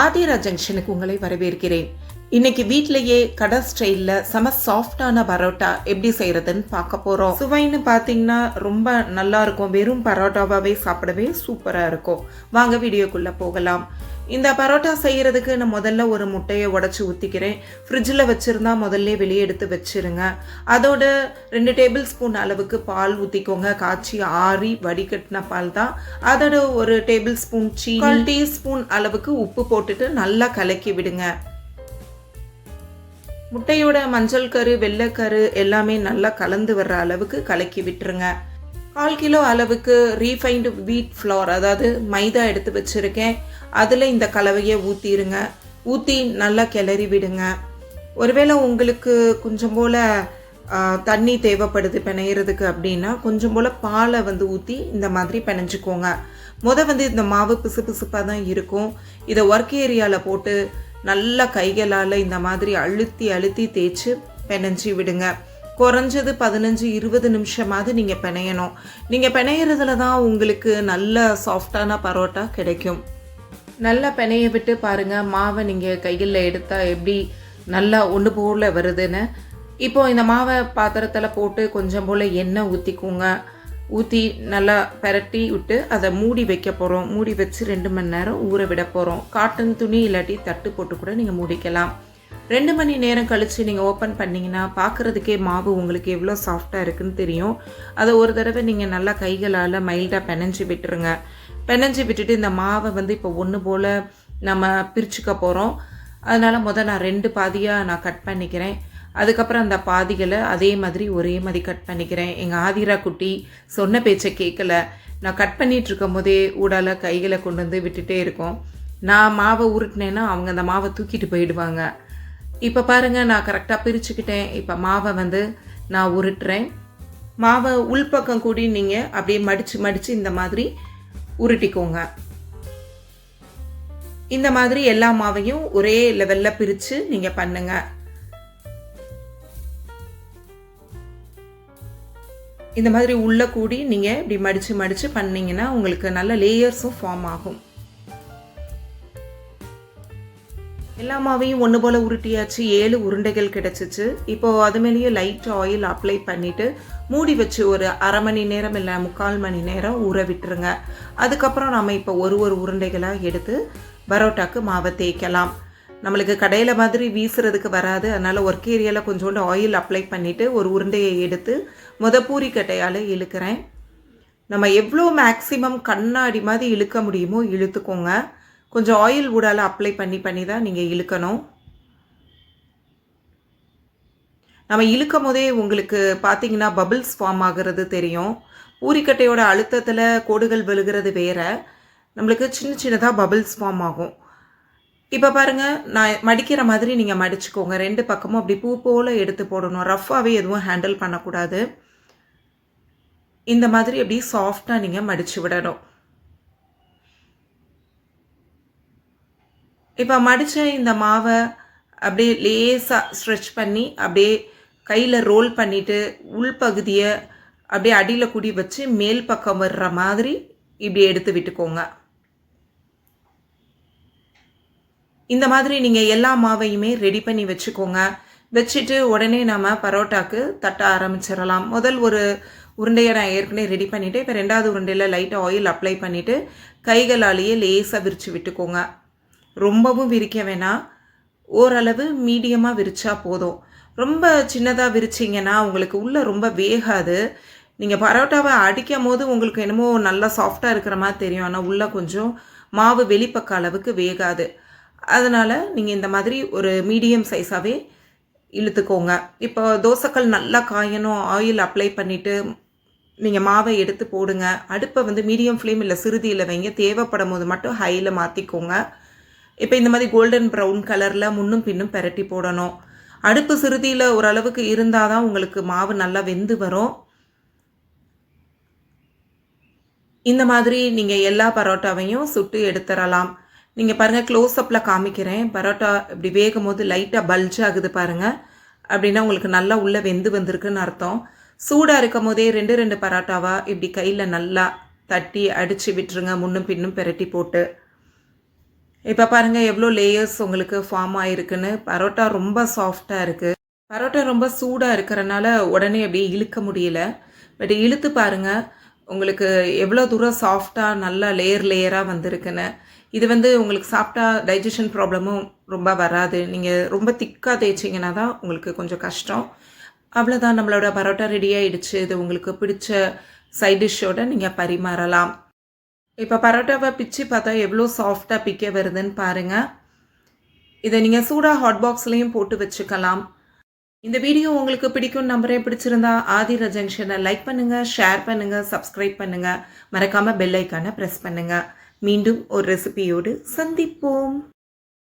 ஆதிரா ஜங்ஷனுக்கு உங்களை வரவேற்கிறேன். இன்னைக்கு வீட்லயே கடை ஸ்டைலில் செம சாஃப்டான பரோட்டா எப்படி செய்யறதுன்னு பார்க்க போறோம். சுவைன்னு பார்த்தீங்கன்னா ரொம்ப நல்லா இருக்கும். வெறும் பரோட்டாவாகவே சாப்பிடவே சூப்பரா இருக்கும். வாங்க வீடியோக்குள்ள போகலாம். இந்த பரோட்டா செய்யறதுக்கு நான் முதல்ல ஒரு முட்டையை உடச்சி ஊற்றிக்கிறேன் ஃப்ரிட்ஜில் வச்சுருந்தா முதல்ல வெளியே எடுத்து வச்சிருங்க. அதோட ரெண்டு டேபிள் ஸ்பூன் அளவுக்கு பால் ஊற்றிக்கோங்க காய்ச்சி ஆறி வடிகட்டின பால் தான். அதோட ஒரு டேபிள் ஸ்பூன் சீ டீஸ்பூன் அளவுக்கு உப்பு போட்டுட்டு நல்லா கலக்கி விடுங்க. முட்டையோட மஞ்சள் கரு வெள்ளைக்கரு எல்லாமே நல்லா கலந்து வர்ற அளவுக்கு கலக்கி விட்டுருங்க. கால் கிலோ அளவுக்கு ரீஃபைண்டு வீட் ஃப்ளோர் அதாவது மைதா எடுத்து வச்சுருக்கேன். அதில் இந்த கலவையை ஊற்றிடுங்க ஊற்றி நல்லா கிளறி விடுங்க. ஒருவேளை உங்களுக்கு கொஞ்சம் போல் தண்ணி தேவைப்படுது பிணையிறதுக்கு அப்படின்னா கொஞ்சம் போல் பாலை வந்து ஊற்றி இந்த மாதிரி பிணைஞ்சிக்கோங்க. முத வந்து இந்த மாவு பிசு பிசுப்பாக தான் இருக்கும். இதை ஒர்க் ஏரியாவில் போட்டு நல்லா கைகளால் இந்த மாதிரி அழுத்தி அழுத்தி தேய்ச்சி பிணைஞ்சி விடுங்க. குறைஞ்சது பதினஞ்சு இருபது நிமிஷமாவது நீங்கள் பிணையணும். நீங்கள் பிணையிறதுல தான் உங்களுக்கு நல்ல சாஃப்டான பரோட்டா கிடைக்கும். நல்லா பிணைய விட்டு பாருங்கள் மாவை நீங்கள் கையில் எடுத்தால் எப்படி நல்லா ஒன்று போல் வருதுன்னு. இப்போ இந்த மாவை பாத்திரத்தில் போட்டு கொஞ்சம் போல் எண்ணெய் ஊற்றிக்கோங்க ஊற்றி நல்லா பரட்டி விட்டு அதை மூடி வைக்க போகிறோம் மூடி வச்சு ரெண்டு மணி நேரம் ஊற விட போகிறோம் காட்டன் துணி இல்லாட்டி தட்டு போட்டு கூட நீங்கள் மூடிக்கலாம். ரெண்டு மணி நேரம் கழித்து நீங்கள் ஓப்பன் பண்ணிங்கன்னா பார்க்குறதுக்கே மாவு உங்களுக்கு எவ்வளோ சாஃப்டாக இருக்குன்னு தெரியும். அதை ஒரு தடவை நீங்கள் நல்லா கைகளால் மைல்டாக பெனஞ்சி விட்டுருங்க. பெனஞ்சி விட்டுட்டு இந்த மாவை வந்து இப்போ ஒன்று போல் நம்ம பிரிச்சுக்க போகிறோம் அதனால் முதல் நான் ரெண்டு பாதியாக நான் கட் பண்ணிக்கிறேன். அதுக்கப்புறம் அந்த பாதிகளை அதே மாதிரி ஒரே மாதிரி கட் பண்ணிக்கிறேன். எங்கள் ஆதிரா குட்டி சொன்ன பேச்சை கேட்கல. நான் கட் பண்ணிட்டு இருக்கும் போதே ஊடால கைகளை கொண்டு வந்து விட்டுட்டே இருக்கோம். நான் மாவை உருட்டினேன்னா அவங்க அந்த மாவை தூக்கிட்டு போயிடுவாங்க. இப்போ பாருங்கள் நான் கரெக்டாக பிரிச்சுக்கிட்டேன். இப்போ மாவை வந்து நான் உருட்டுறேன். மாவை உள்பக்கம் கூடி நீங்கள் அப்படியே மடித்து மடித்து இந்த மாதிரி உருட்டிக்கோங்க. இந்த மாதிரி எல்லா மாவையும் ஒரே லெவலில் பிரித்து நீங்கள் பண்ணுங்கள் இந்த மாதிரி உள்ள கூடி நீங்கள் இப்படி மடித்து மடித்து பண்ணிங்கன்னா உங்களுக்கு நல்ல லேயர்ஸும் ஃபார்ம் ஆகும். எல்லா மாவையும் ஒன்று போல் உருட்டியாச்சு. ஏழு உருண்டைகள் கிடச்சிச்சு. இப்போது அது மேலேயே லைட் ஆயில் அப்ளை பண்ணிவிட்டு மூடி வச்சு ஒரு அரை மணி நேரம் இல்லை முக்கால் மணி நேரம் ஊற விட்டுருங்க. அதுக்கப்புறம் நம்ம இப்போ ஒரு ஒரு உருண்டைகளாக எடுத்து பரோட்டாக்கு மாவை தேய்க்கலாம். நம்மளுக்கு கடையில் மாதிரி வீசுறதுக்கு வராது. அதனால் ஒர்க் ஏரியாவில் கொஞ்சோண்டு ஆயில் அப்ளை பண்ணிவிட்டு ஒரு உருண்டையை எடுத்து முத பூரிக்கட்டையால் இழுக்கிறேன். நம்ம எவ்வளோ மேக்ஸிமம் கண்ணாடி மாதிரி இழுக்க முடியுமோ இழுத்துக்கோங்க. கொஞ்சம் ஆயில் ஊடால் அப்ளை பண்ணி பண்ணி தான் நீங்கள் இழுக்கணும். நம்ம இழுக்கும் போதே உங்களுக்கு பார்த்தீங்கன்னா பபிள்ஸ் ஃபார்ம் ஆகிறது தெரியும். பூரிக்கட்டையோட அழுத்தத்தில் கோடுகள் விழுகிறது வேறு. நம்மளுக்கு சின்ன சின்னதாக பபிள்ஸ் ஃபார்ம் ஆகும். இப்போ பாருங்கள் நான் மடிக்கிற மாதிரி நீங்கள் மடிச்சுக்கோங்க. ரெண்டு பக்கமும் அப்படி பூ போல் எடுத்து போடணும். ரஃப்பாகவே எதுவும் ஹேண்டில் பண்ணக்கூடாது. இந்த மாதிரி அப்படி சாஃப்டாக நீங்கள் மடித்து விடணும். இப்போ மடித்த இந்த மாவை அப்படியே லேசாக ஸ்ட்ரெச் பண்ணி அப்படியே கையில் ரோல் பண்ணிவிட்டு உள்பகுதியை அப்படியே அடியில் குடி வச்சு மேல் பக்கம் வர்ற மாதிரி இப்படி எடுத்து விட்டுக்கோங்க. இந்த மாதிரி நீங்கள் எல்லா மாவையுமே ரெடி பண்ணி வச்சுக்கோங்க. வச்சுட்டு உடனே நம்ம பரோட்டாக்கு தட்ட ஆரம்பிச்சிடலாம். முதல் ஒரு உருண்டையை நான் ஏற்கனவே ரெடி பண்ணிவிட்டு இப்போ ரெண்டாவது உருண்டையில் லைட்டாக ஆயில் அப்ளை பண்ணிவிட்டு கைகளாலேயே லேசாக விரித்து விட்டுக்கோங்க. ரொம்பவும் விரிக்க வேணாம். ஓரளவு மீடியமாக விரித்தா போதும். ரொம்ப சின்னதாக விரிச்சிங்கன்னா உங்களுக்கு உள்ளே ரொம்ப வேகாது. நீங்கள் பரோட்டாவை அடிக்கும் போது உங்களுக்கு என்னமோ நல்லா சாஃப்டாக இருக்கிற மாதிரி தெரியும். ஆனால் உள்ளே கொஞ்சம் மாவு வெளிப்பக்க அளவுக்கு வேகாது. அதனால் நீங்கள் இந்த மாதிரி ஒரு மீடியம் சைஸாகவே இழுத்துக்கோங்க. இப்போ தோசைக்கல் நல்லா காயணும் ஆயில் அப்ளை பண்ணிவிட்டு நீங்கள் மாவை எடுத்து போடுங்க. அடுப்பை வந்து மீடியம் ஃப்ளேம் இல்லை சிறுதியில் வைங்க. தேவைப்படும் போது மட்டும் ஹையில் மாற்றிக்கோங்க இப்போ இந்த மாதிரி கோல்டன் ப்ரௌன் கலரில் முன்னும் பின்னும் பெரட்டி போடணும். அடுப்பு சிறுதியில் ஓரளவுக்கு இருந்தால் தான் உங்களுக்கு மாவு நல்லா வெந்து வரும். இந்த மாதிரி நீங்கள் எல்லா பரோட்டாவையும் சுட்டு எடுத்துடலாம் நீங்கள் பாருங்கள் க்ளோஸ்அப்பில் காமிக்கிறேன். பரோட்டா இப்படி வேகும் போது லைட்டாக பல்ஜ் ஆகுது பாருங்கள் அப்படின்னா உங்களுக்கு நல்லா உள்ளே வெந்து வந்திருக்குன்னு அர்த்தம். சூடாக இருக்கும் போதே ரெண்டு ரெண்டு பரோட்டாவாக இப்படி கையில் நல்லா தட்டி அடித்து விட்டுருங்க. முன்னும் பின்னும் பெரட்டி போட்டு. இப்போ பாருங்கள் எவ்வளோ லேயர்ஸ் உங்களுக்கு ஃபார்ம் ஆகிருக்குன்னு பரோட்டா ரொம்ப சாஃப்டாக இருக்குது பரோட்டா ரொம்ப சூடாக இருக்கிறனால உடனே அப்படியே இழுக்க முடியல. பட் இழுத்து பாருங்கள் உங்களுக்கு எவ்வளோ தூரம் சாஃப்டாக நல்லா லேயர் லேயராக வந்திருக்குன்னு. இது வந்து உங்களுக்கு சாப்பிட்டா டைஜஷன் ப்ராப்ளமும் ரொம்ப வராது. நீங்கள் ரொம்ப திக்காக தேய்ச்சிங்கன்னா தான் உங்களுக்கு கொஞ்சம் கஷ்டம். அவ்வளோதான் நம்மளோட பரோட்டா ரெடி ஆகிடுச்சு இது உங்களுக்கு பிடிச்ச சைட் டிஷ்ஷோட நீங்கள் பரிமாறலாம். இப்போ பரோட்டாவை பிச்சு பார்த்தா எவ்வளோ சாஃப்டாக பிக்க வருதுன்னு பாருங்கள் இதை நீங்கள் சூடாக ஹாட் பாக்ஸ்லேயும் போட்டு வச்சுக்கலாம். இந்த வீடியோ உங்களுக்கு பிடிக்கும் நம்பரே பிடிச்சிருந்தா ஆதிர ஜங்ஷனை லைக் பண்ணுங்கள் ஷேர் பண்ணுங்கள் சப்ஸ்கிரைப் பண்ணுங்கள் மறக்காமல் பெல் ஐக்கானை ப்ரெஸ் பண்ணுங்கள் மீண்டும் ஒரு ரெசிபியோடு சந்திப்போம்.